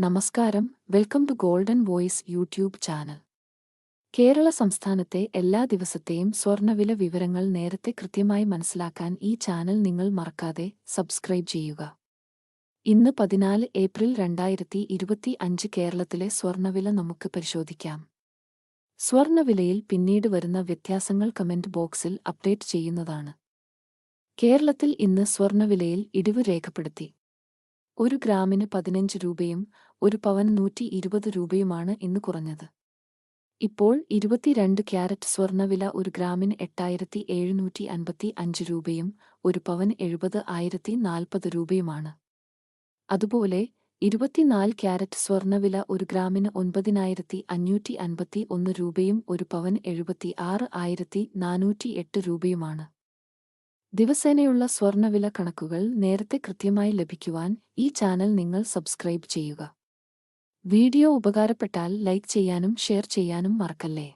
നമസ്കാരം. Welcome to golden voice YouTube channel. Kerala സംസ്ഥാനത്തെ എല്ലാ ദിവസത്തെയും സ്വർണവില വിവരങ്ങൾ നേരത്തെ കൃത്യമായി മനസ്സിലാക്കാൻ ഈ ചാനൽ നിങ്ങൾ മറക്കാതെ സബ്സ്ക്രൈബ് ചെയ്യുക. ഇന്ന് പതിനാല് ഏപ്രിൽ രണ്ടായിരത്തി ഇരുപത്തി അഞ്ച് കേരളത്തിലെ സ്വർണവില നമുക്ക് പരിശോധിക്കാം. സ്വർണവിലയിൽ പിന്നീട് വരുന്ന വ്യത്യാസങ്ങൾ കമന്റ് ബോക്സിൽ അപ്ഡേറ്റ് ചെയ്യുന്നതാണ്. കേരളത്തിൽ ഇന്ന് സ്വർണവിലയിൽ ഇടിവ് രേഖപ്പെടുത്തി. ഒരു ഗ്രാമിന് പതിനഞ്ച് രൂപയും ഒരു പവൻ നൂറ്റി ഇരുപത് രൂപയുമാണ് ഇന്ന് കുറഞ്ഞത്. ഇപ്പോൾ ഇരുപത്തിരണ്ട് ക്യാരറ്റ് സ്വർണവില ഒരു ഗ്രാമിന് എട്ടായിരത്തി എഴുന്നൂറ്റി അൻപത്തി അഞ്ച് രൂപയും ഒരു പവൻ എഴുപത് ആയിരത്തി നാൽപ്പത് രൂപയുമാണ്. അതുപോലെ ഇരുപത്തിനാല് ക്യാരറ്റ് സ്വർണവില ഒരു ഗ്രാമിന് ഒൻപതിനായിരത്തി അഞ്ഞൂറ്റി അൻപത്തി ഒന്ന് രൂപയും ഒരു പവൻ എഴുപത്തി ആറ് ആയിരത്തി നാനൂറ്റി എട്ട് രൂപയുമാണ്. ദിവസേനയുള്ള സ്വർണവില കണക്കുകൾ നേരത്തെ കൃത്യമായി ലഭിക്കുവാൻ ഈ ചാനൽ നിങ്ങൾ സബ്സ്ക്രൈബ് ചെയ്യുക. വീഡിയോ ഉപകാരപ്പെട്ടാൽ ലൈക്ക് ചെയ്യാനും ഷെയർ ചെയ്യാനും മറക്കല്ലേ?